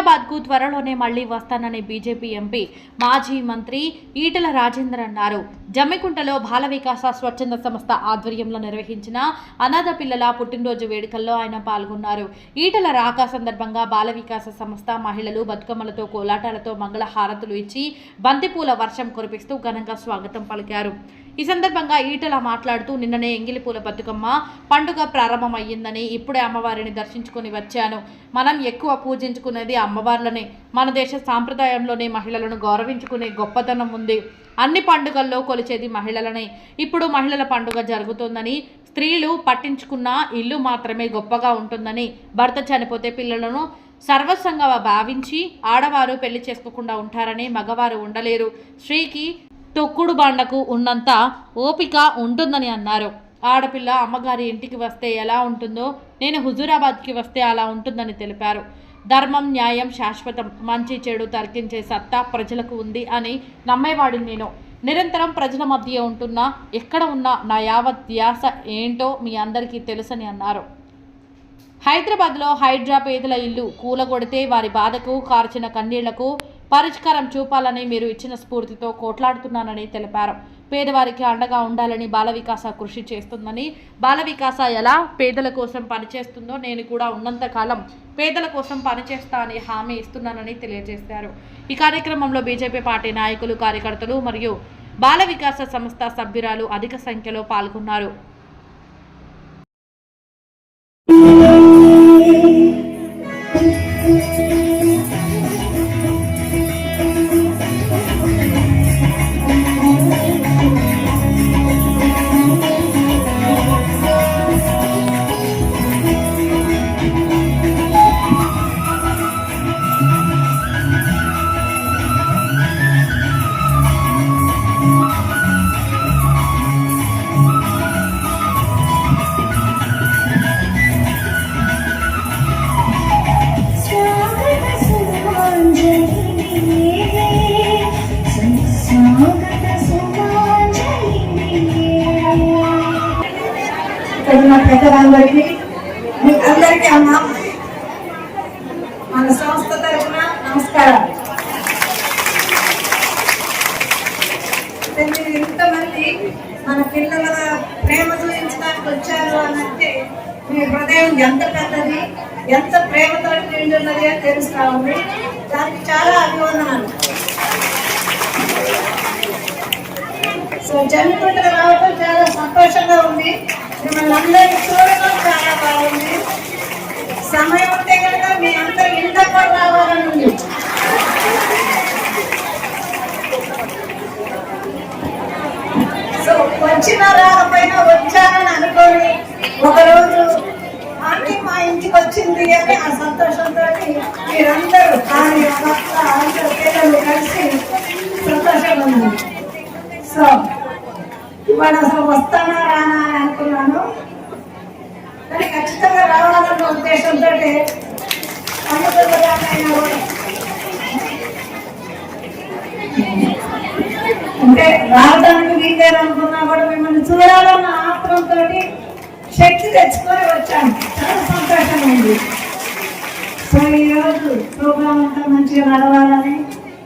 హైదరాబాద్కు త్వరలోనే మళ్ళీ వస్తానని బీజేపీ ఎంపీ మాజీ మంత్రి ఈటల రాజేందర్ అన్నారు. జమ్మికుంటలో బాల వికాస స్వచ్ఛంద సంస్థ ఆధ్వర్యంలో నిర్వహించిన అనాథ పిల్లల పుట్టినరోజు వేడుకల్లో ఆయన పాల్గొన్నారు. ఈటల రాక సందర్భంగా బాల వికాస సంస్థ మహిళలు బతుకమ్మలతో కోలాటాలతో మంగళ హారతులు ఇచ్చి బంతిపూల వర్షం కురిపిస్తూ ఘనంగా స్వాగతం పలికారు. ఈ సందర్భంగా ఈటల మాట్లాడుతూ నిన్ననే ఎంగిలిపూల బతుకమ్మ పండుగ ప్రారంభమయ్యిందని ఇప్పుడే అమ్మవారిని దర్శించుకుని వచ్చాను. మనం ఎక్కువ పూజించుకునేది అమ్మవార్లనే. మన దేశ సాంప్రదాయంలోనే మహిళలను గౌరవించుకునే గొప్పతనం ఉంది. అన్ని పండుగల్లో కొలిచేది మహిళలనే. ఇప్పుడు మహిళల పండుగ జరుగుతోందని స్త్రీలు పట్టించుకున్న ఇల్లు మాత్రమే గొప్పగా ఉంటుందని భర్త చనిపోతే పిల్లలను సర్వస్వంగా భావించి ఆడవారు పెళ్ళి చేసుకోకుండా ఉంటారని మగవారు ఉండలేరు. స్త్రీకి తొక్కుడు బండకు ఉన్నంత ఓపిక ఉంటుందని అన్నారు. ఆడపిల్ల అమ్మగారి ఇంటికి వస్తే ఎలా ఉంటుందో నేను హుజూరాబాద్కి వస్తే అలా ఉంటుందని తెలిపారు. ధర్మం న్యాయం శాశ్వతం. మంచి చెడు తర్కించే సత్తా ప్రజలకు ఉంది అని నమ్మేవాడిని నేను. నిరంతరం ప్రజల మధ్య ఉంటున్నా ఎక్కడ ఉన్నా నా యావత్ ధ్యాస ఏంటో మీ అందరికీ తెలుసని అన్నారు. హైదరాబాద్లో హైడ్రా పేదల ఇల్లు కూలగొడితే వారి బాధకు కార్చిన కన్నీళ్ళకు పరిష్కారం చూపాలని మీరు ఇచ్చిన స్ఫూర్తితో కోట్లాడుతున్నానని తెలిపారు. పేదవారికి అండగా ఉండాలని బాల వికాస కృషి చేస్తుందని బాల వికాస ఎలా పేదల కోసం పనిచేస్తుందో నేను కూడా ఉన్నంతకాలం పేదల కోసం పనిచేస్తా అని హామీ ఇస్తున్నానని తెలియజేశారు. ఈ కార్యక్రమంలో బీజేపీ పార్టీ నాయకులు కార్యకర్తలు మరియు బాల వికాస సంస్థ సభ్యురాలు అధిక సంఖ్యలో పాల్గొన్నారు. పెద్దలందరికీ మీకు అందరికీ అమ్మ. మన సంస్థ తరఫున నమస్కారం. మీరు ఇంతమంది మన పిల్లల ప్రేమ చూపించడానికి వచ్చారు అని అంటే మీ హృదయం ఎంత పెద్దది ఎంత ప్రేమతో నిండి ఉన్నది అని తెలుస్తా ఉంది. దానికి చాలా అభివందనాలు. సో జమ్మికుంటకు రావడం చాలా సంతోషంగా ఉంది. మిమ్మల్ని అందరినీ చూడటం చాలా బాగుంది. సమయం ఉంటే కనుక మీ అందరూ ఇంత కూడా రావాలని ఉంది సో వచ్చిన రాకపోయినా వచ్చానని అనుకోని ఒకరోజు ఆంటీ మా ఇంటికి వచ్చింది అని ఆ సంతోషంతో మీరందరూ కానీ అందరూ పిల్లలు కలిసి సంతోషంగా ఉన్నారు. సో ఇవాళ అసలు వస్తానా రానా అని అనుకున్నాను. కానీ ఖచ్చితంగా రావాలన్న ఉద్దేశంతో అంటే రావడానికి వీలేదు అనుకున్నా కూడా మిమ్మల్ని చూడాలన్న ఆత్రంతో శక్తి తెచ్చుకొని వచ్చాను. చాలా సంతోషమైంది. సో ఈరోజు ప్రోగ్రామ్ అంతా మంచిగా నడవాలని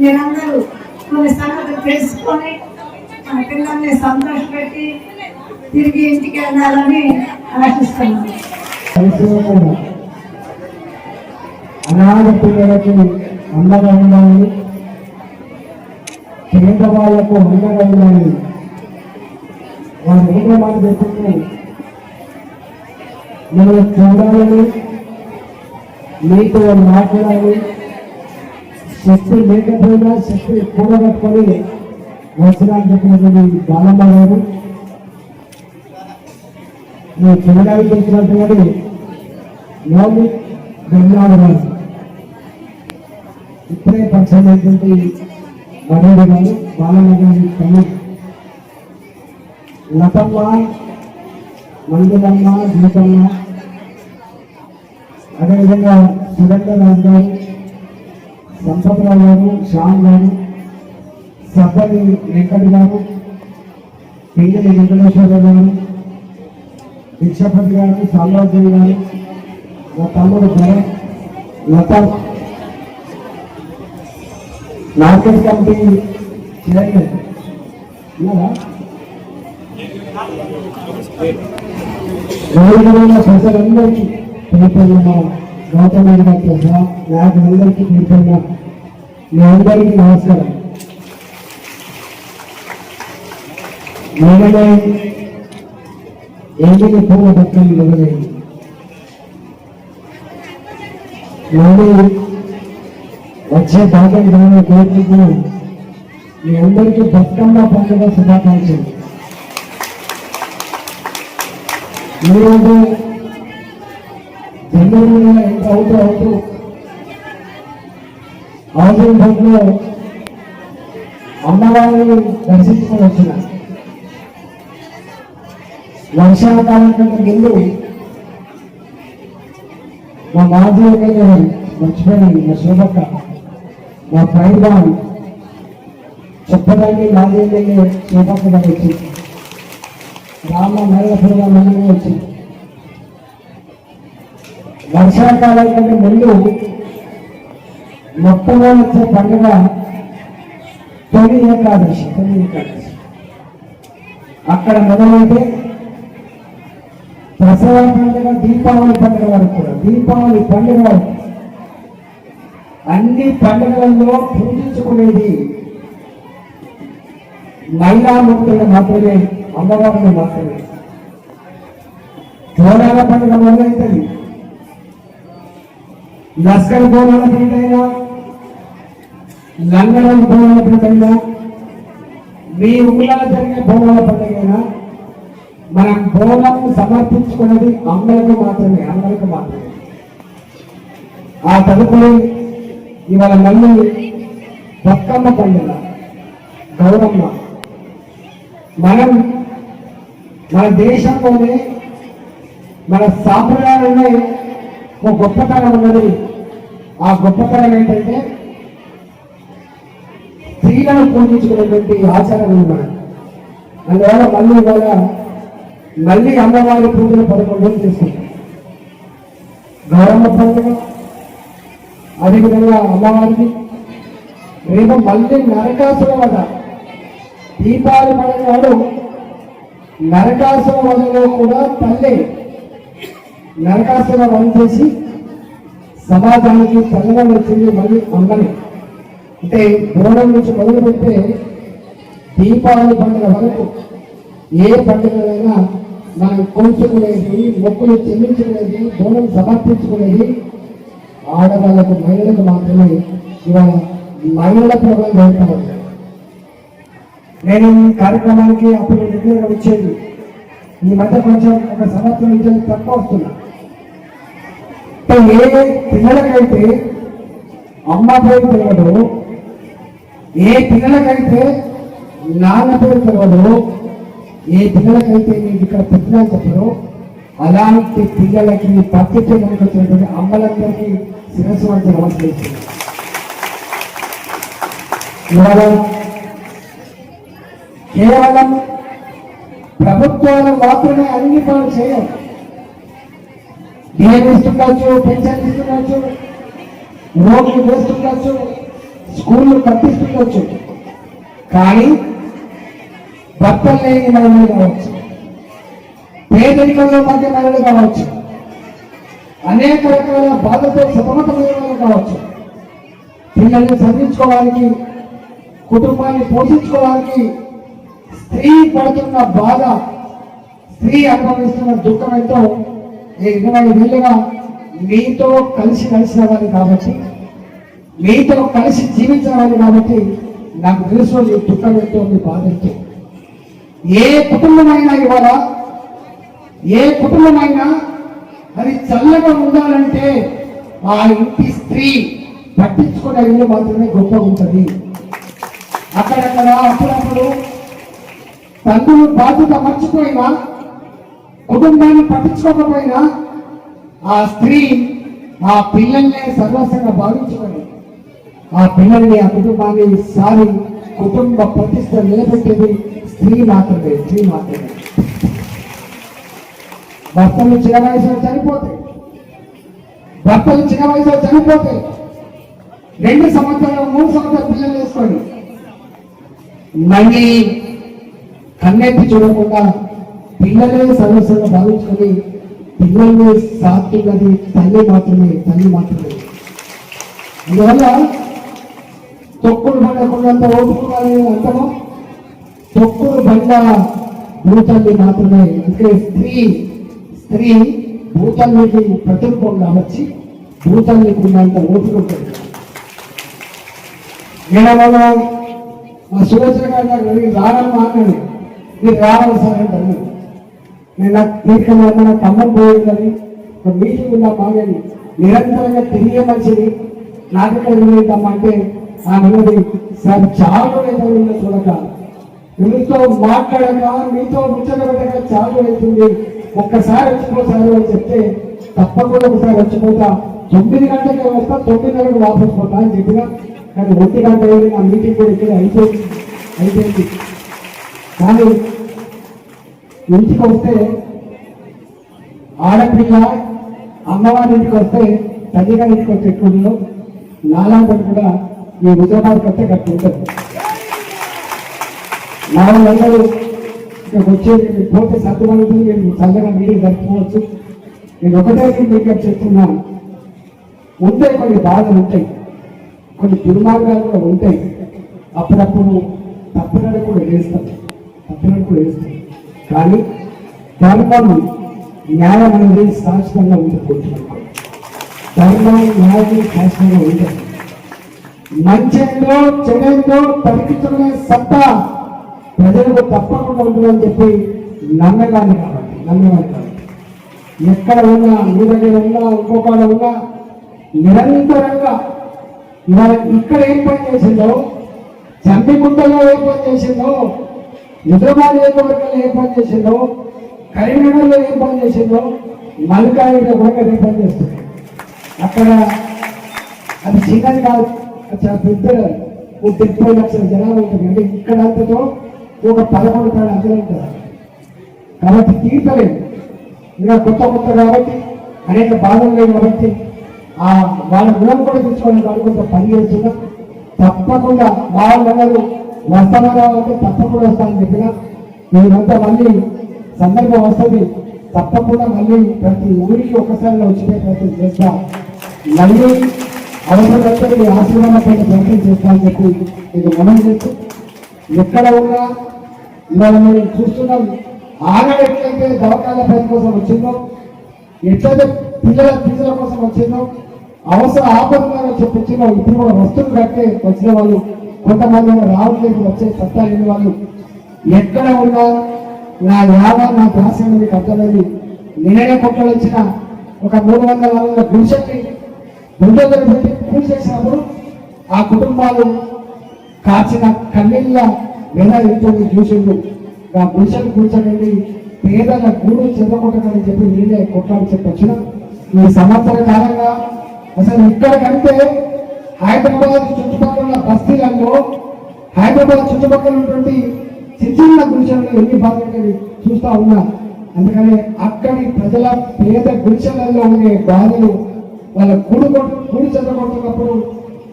మీరందరూ కొన్ని సంగతులు తెలుసుకొని మన పిల్లల్ని సంతోషపెట్టి తిరిగి ఇంటికి వెళ్ళాలని ఆశిస్తున్నాను అనాథ పిల్లలకి అండగా ఉండాలి. పేద వాళ్ళకు అండగా ఉండాలి. వారు ఏదో మాట చెప్తే మనం చూడాలని మీతో మాట్లాడాలి. శక్తి లేకపోయినా శక్తి కూడగట్టుకొని వచ్చినాన్ని చెప్పినటువంటి బాలమ్మ గారు మీ చూడడానికి వచ్చినటువంటి నోమి గారు ఇప్పుడే పరిచయం అయినటువంటి మనోడు గారు బాలమ్మ గారి తల్లి. లతమ్మ మందులమ్మ దీపమ్మ అదేవిధంగా సురేందర్ రాజు గారు సంపత్రావు గారు శ్యామ్ గారు. సబ్బని వెంకట గారు పింగళి వెంకటేశ్వర గారు భిక్షపతి గారు సామ్రాజ్యం గారు నా తమ్ముడు Bharat Latha market committee chairman ఉన్నారా? రోజున ప్రజలందరికీ పేపర్ల గౌతమ్ రెడ్డి గారితో సహా నాకు అందరికీ పేపర్ల మీ అందరికీ నమస్కారం నేననే ఎండిన పూల బతుకలు మొదలైంది నేను వచ్చే దాకా గ్రామ కోరుకుంటూ మీ అందరికీ బతుకమ్మ పండుగ శుభాకాంక్షలు. ఈరోజు జనరల్గా ఎంత అవుతూ అవుతూ హౌసింగ్ బోర్డులో అమ్మవారిని దర్శించుకొని వచ్చిన వర్షాకాలం కంటే ముందు మా మాజీ ఎమ్మెల్యే మర్చిపోయింది మా శోభక్క మా ప్రైబాన్ చెప్పడానికి మాజీ ఎమ్మెల్యే శోభక్క గారు వచ్చింది రామ నల్లపురం మనమే వచ్చింది వర్షాకాలం కంటే ముందు మొట్టమొదటి వచ్చే పండుగ తొలి ఏకాదశి తొలి ఏకాదశి. అక్కడ మొదలైతే దసరా పండుగ దీపావళి పండుగ వరకు కూడా దీపావళి పండుగ వరకు. అన్ని పండుగలలో పూజించుకునేది మహిళామూర్తులు మాత్రమే అమ్మవారిని మాత్రమే. బోనాల పండుగ మొదలైతుంది లస్కర్ బోనాల పండుగైనా లంగడం బోనాల పండుగైనా మీ ఊళ్ళలో జరిగే బోనాల పండుగైనా మనం బోనం సమర్పించుకున్నది అమ్మలకు మాత్రమే అమ్మలకు మాత్రమే. ఆ తదుపరి ఇవాళ మళ్ళీ బతుకమ్మ పండుగ గౌరమ్మ. మనం మన దేశంలోనే మన సాంప్రదాయంలో ఒక గొప్పతనం ఉన్నది. ఆ గొప్పతనం ఏంటంటే స్త్రీలను పూజించుకునేటువంటి ఆచారం ఉంది మనకు అందువల్ల మళ్ళీ ఇవాళ మళ్ళీ అమ్మవారి పూజలు పదకొండు రోజులు చేసుకుంటాం. గౌరవ పండుగ అదేవిధంగా అమ్మవారికి రేపు మళ్ళీ నరకాసుల వద దీపావళి పండుగ నరకాసుల వదలో కూడా తల్లి నరకాసుల వధ చేసి సమాజానికి చల్లగా వచ్చింది మళ్ళీ అమ్మని అంటే దూరం నుంచి మొదలుపెట్టే దీపావళి పండుగ వరకు ఏ పండుగలైనా మనం కోల్చుకునేది మొక్కులు చెల్లించుకునేది దూరం సమర్పించుకునేది ఆడవాళ్ళకు మహిళలకు మాత్రమే. ఇవాళ మహిళల ప్రోగ్రాం జరుగుతుంది నేను ఈ కార్యక్రమానికి అప్పుడు రెగ్యులర్గా వచ్చేది ఈ మధ్య కొంచెం ఒక సంవత్సరం ఇచ్చేది తక్కువ వస్తున్నా. ఏ పిల్లలకైతే అమ్మ పేరు తెలియదు ఏ పిల్లలకైతే నాన్న పేరు తెలియదు ఏ పిల్లలకైతే నేను ఇక్కడ పుట్టిన చెప్పరు అలాంటి పిల్లలకి పత్రిక వచ్చినటువంటి అమ్మలందరికీ శిరస్సు వంటి నమస్కరిస్తుంది ఇవాళ కేవలం ప్రభుత్వాలు మాత్రమే అన్ని పనులు చేయవు బియ్యం ఇస్తుండొచ్చు పెన్షన్ ఇస్తుండొచ్చు రోడ్లు వేస్తుండొచ్చు స్కూళ్ళు కట్టిస్తుండొచ్చు కానీ భర్తలు లేని మహిళలు కావచ్చు పేదరికంలో మధ్య మహిళలు కావచ్చు అనేక రకాల బాధతో సతమతమైన వాళ్ళు కావచ్చు. పిల్లల్ని చదివించుకోవడానికి కుటుంబాన్ని పోషించుకోవడానికి స్త్రీ పడుతున్న బాధ స్త్రీ అనుభవిస్తున్న దుఃఖం ఎంతో. ఇరవై వేలుగా మీతో కలిసి కలిసిన వాళ్ళు కాబట్టి మీతో కలిసి జీవించిన వాళ్ళు కాబట్టి నాకు తెలుసు నీ దుఃఖం ఎంతో మీ బాధ ఎంతో. ఏ కుటుంబమైనా ఇవాళ ఏ కుటుంబమైనా అది చల్లగా ఉండాలంటే ఆ ఇంటి స్త్రీ పట్టించుకునే ఇల్లు మాత్రమే గొప్పగా ఉంటుంది. అక్కడక్కడ అప్పుడప్పుడు తండ్రులు బాధ్యత మర్చిపోయినా కుటుంబాన్ని పట్టించుకోకపోయినా ఆ స్త్రీ ఆ పిల్లల్ని సర్వస్వంగా భావించుకొని ఆ పిల్లల్ని ఆ కుటుంబాన్ని సారి కుటుంబ ప్రతిష్ట నిలబెట్టేది స్త్రీ మాత్రమే స్త్రీ మాత్రమే. భర్తలు చిన్న వయసులో చనిపోతే భర్తలు చిన్న వయసులో చనిపోతే రెండు సంవత్సరాలు మూడు సంవత్సరాలు పిల్లలు చేసుకోండి మళ్ళీ కన్నెత్తి చూడకుండా పిల్లలే సర్వస్వంగా భావించుకొని పిల్లల్ని సాత్తున్నది తల్లి మాత్రమే తల్లి మాత్రమే. అందువల్ల తొక్కులు పడకుండా ఓపుకున్నది అంతమో తొక్కుడు బండ భూతల్లి మాత్రమే అంటే స్త్రీ స్త్రీ భూతల్లికి ప్రతిరూపంగా వచ్చి భూతల్లికి ఉన్నంత ఓపుకుంటుంది నేను వాళ్ళు మా సులోచన గారు నాకు అడిగి రానమ్మా అన్నాడు మీరు రావాలి సార్ అంటాను నేను నాకు తీర్చడం నా ఖమ్మం పోయిందని ఒక మీటింగ్ ఉందా బాగని నిరంతరంగా తిరిగే మనిషిని నాకు ఇక్కడ వెళ్ళిద్దామా అంటే ఆ ఉన్నది సార్ చాలా రోజులు చూడక. మీతో మాట్లాడక మీతో ముచ్చట పెట్టక అవుతుంది. ఒక్కసారి వచ్చిపోతారు అని చెప్తే తప్పకుండా ఒకసారి వచ్చిపోతా. తొమ్మిది గంటలకి వస్తా తొమ్మిదిన్నరకు వాపస్ పోతా అని చెప్పిన. కానీ ఒంటి గంట అయింది నా మీటింగ్ కూడా ఇక్కడ అయిపోయింది. అయిపోయింది. కానీ ఇంటికి వస్తే ఆడపిల్ల అమ్మవారి ఇంటికి వస్తే తల్లిగారి ఇంటికి వచ్చే ఎక్కువలో నాలాంటి కూడా ఈ హుజరాబాద్ కట్టే కట్టి ఉంటుంది నా వాళ్ళందరూ ఇక్కడికి వచ్చేది మీరు పోతే నేను చల్లగా మీటింగ్ జరుపుకోవచ్చు నేను ఒకటే మీకు చెప్తున్నాను ఉంటే కొన్ని బాధలు ఉంటాయి. కొన్ని దుర్మార్గాలు కూడా ఉంటాయి. అప్పుడప్పుడు తప్పినడు కూడా వేస్తాం. తప్పినడు కూడా వేస్తాం. కానీ ధర్మం న్యాయం అనేది శాశ్వతంగా ఉంటుంది ధర్మం న్యాయం శాశ్వతంగా ఉంటుంది. మంచి చెడేందో పరికించుకునే సత్తా ప్రజలకు తప్పకుండా ఉంటుందని చెప్పి నమ్మగాలి కాబట్టి నమ్మగాలి కాబట్టి ఎక్కడ ఉన్నా మీ దగ్గర ఉన్నా ఇంకొకడ ఉన్నా నిరంతరంగా ఇవాళ ఇక్కడ ఏం పని చేసిందో చంపికుంటలో ఏం పని చేసిందో నిజామాబాద్ నియోజకవర్గంలో ఏం పని చేసిందో కరీంనగర్లో ఏం పని చేసిందో మల్కాయిలో కూడా ఏం పని చేస్తుంది. అక్కడ అది చిన్నది కాదు చాలా పెద్ద ముప్పై లక్షల జనాలు ఉంటుంది అంటే ఇక్కడ అంతతో ఒక పదకొండు కాదు అంతే ఉంటుంది కాబట్టి తీర్చలేదు. ఇంకా కొత్త కొత్త కాబట్టి అనేక బాధలు లేవు కాబట్టి ఆ వాళ్ళ గుణం కూడా తెచ్చుకోవడానికి వాళ్ళు కొంత పని చేస్తున్నా. తప్పకుండా వాళ్ళందరూ వస్తారా అంటే తప్పకుండా వస్తానని చెప్పిన మీరంతా మళ్ళీ సందర్భం వస్తుంది. తప్పకుండా మళ్ళీ ప్రతి ఊరికి ఒకసారి వచ్చిపోయే ప్రయత్నం చేస్తా. మళ్ళీ అవసరమైతే మీ ఆశీర్వాదం ప్రయత్నం చేస్తా అని చెప్పి మీకు మనం చేస్తూ ఎక్కడ ఉన్నా ఇవాళ మేము చూస్తున్నాం. ఆనాడు ఎట్లయితే దవకాల పని కోసం వచ్చిందో. ఎట్లయితే పిల్లల ఫీజుల కోసం వచ్చిందో. అవసర ఆపదలను చెప్పి ఇప్పుడు కూడా వస్తువులు కట్టే వచ్చిన వాళ్ళు కొంతమంది రావట్లేదు వచ్చే సత్తా లేని వాళ్ళు. ఎక్కడ ఉన్నా నా యావ నా దాసం మీకు అర్థమైంది. నేనే కొట్టలు ఇచ్చిన ఒక మూడు వందల వందల గుడిసెట్టి బుల్డోజర్ పెట్టి పూజ చేసినప్పుడు ఆ కుటుంబాలు కాచిన కన్నీళ్ళ వెల ఎంతో చూసిండు ఆ గుడిసెలు కూర్చోండి. పేదల గూడు చెదకొట్టకని చెప్పి మీరే కొట్లాడి చెప్పొచ్చిన. ఈ సంవత్సర కాలంగా అసలు ఇక్కడ కంటే హైదరాబాద్ చుట్టుపక్కల ఉన్న బస్తీలలో హైదరాబాద్ చుట్టుపక్కల ఉన్నటువంటి చిన్న చిన్న ఎన్ని బాధలు చూస్తూ ఉన్నా అందుకని అక్కడి ప్రజల పేద గుడిసెలలో ఉండే బాధలు వాళ్ళ గుడి కొట్టు గుడి చెదకొట్టుకున్నప్పుడు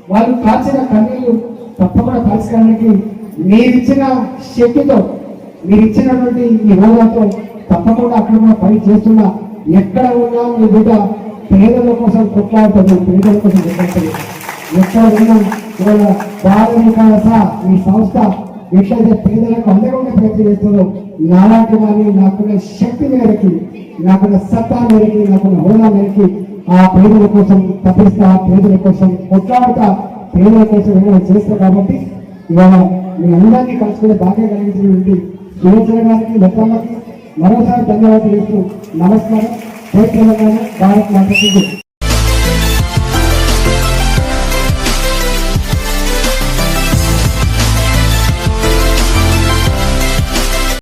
వాళ్ళు కాచిన కన్నీళ్ళు తప్పకుండా పరిష్కారానికి మీరిచ్చిన శక్తితో మీరిచ్చినటువంటి ఈ హోదాతో తప్పకుండా అక్కడ కూడా పని చేస్తున్నా ఎక్కడ ఉన్నా మీ బిడ్డ పేదల కోసం కొట్లాడుతుంది పేదల కోసం కొట్లాడుతుంది. ఎక్కడ ఉన్నా ఇవాళ బాల వికాస ఈ సంస్థ ఎట్లయితే పేదలకు అందకుండా ప్రయత్నం చేస్తుందో నాలాంటి వారిని నాకున్న శక్తి మేరకి నాకున్న సత్తా మేరకి నాకున్న హోదా మేరకి ఆ పేదల కోసం తప్పిస్తా పేదల కోసం కొట్లాడుతా పేదల కోసం ఏమైనా చేస్తా కాబట్టి ఇవాళ మీ అందరినీ కలుసుకునే భాగ్యం కలిగించినటువంటి సులోచన గారికి లతమ్మకి మరోసారి ధన్యవాదాలు చేస్తూ నమస్కారం. జై తెలంగాణ భారత్ మాట్లాడుతుంది